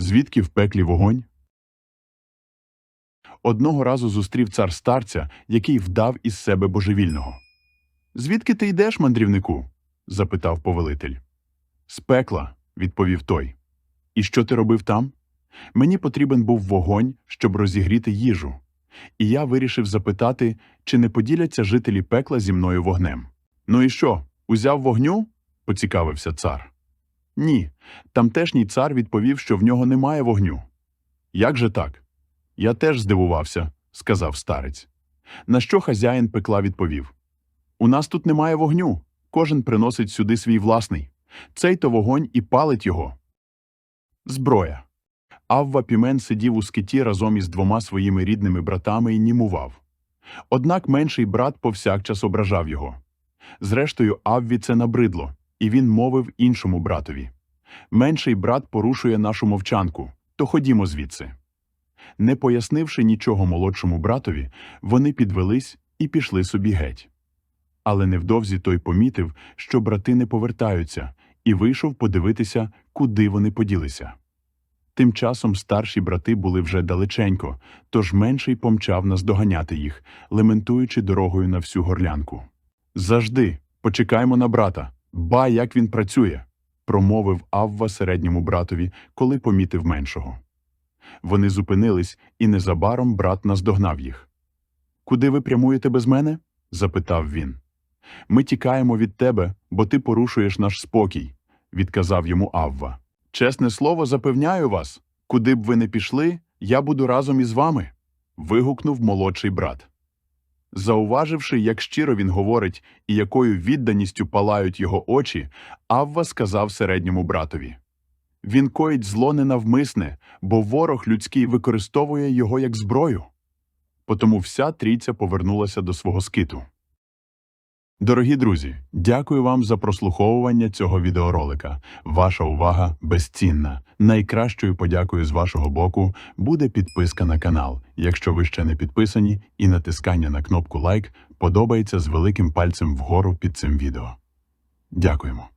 Звідки в пеклі вогонь? Одного разу зустрів цар старця, який вдав із себе божевільного. Звідки ти йдеш, мандрівнику? запитав повелитель. З пекла, відповів той. І що ти робив там? Мені потрібен був вогонь, щоб розігріти їжу. І я вирішив запитати, чи не поділяться жителі пекла зі мною вогнем. Ну і що, узяв вогню? поцікавився цар. Ні, тамтешній цар відповів, що в нього немає вогню. Як же так? Я теж здивувався, сказав старець. На що хазяїн пекла відповів: У нас тут немає вогню. Кожен приносить сюди свій власний. Цей то вогонь і палить його. Зброя. Авва Пімен сидів у скиті разом із двома своїми рідними братами і німував. Однак менший брат повсякчас ображав його. Зрештою, Авві це набридло, і він мовив іншому братові Менший брат порушує нашу мовчанку, то ходімо звідси. Не пояснивши нічого молодшому братові, вони підвелись і пішли собі геть. Але невдовзі той помітив, що брати не повертаються, і вийшов подивитися, куди вони поділися. Тим часом старші брати були вже далеченько, тож менший помчав наздоганяти їх, лементуючи дорогою на всю горлянку. Завжди, почекаймо на брата, ба, як він працює, промовив Авва середньому братові, коли помітив меншого. Вони зупинились, і незабаром брат наздогнав їх. Куди ви прямуєте без мене? запитав він. Ми тікаємо від тебе, бо ти порушуєш наш спокій, відказав йому Авва. Чесне слово, запевняю вас, куди б ви не пішли, я буду разом із вами. вигукнув молодший брат. Зауваживши, як щиро він говорить і якою відданістю палають його очі, Авва сказав середньому братові. Він коїть зло ненавмисне, бо ворог людський використовує його як зброю. Потому вся трійця повернулася до свого скиту. Дорогі друзі, дякую вам за прослуховування цього відеоролика. Ваша увага безцінна. Найкращою подякою з вашого боку буде підписка на канал, якщо ви ще не підписані, і натискання на кнопку лайк подобається з великим пальцем вгору під цим відео. Дякуємо.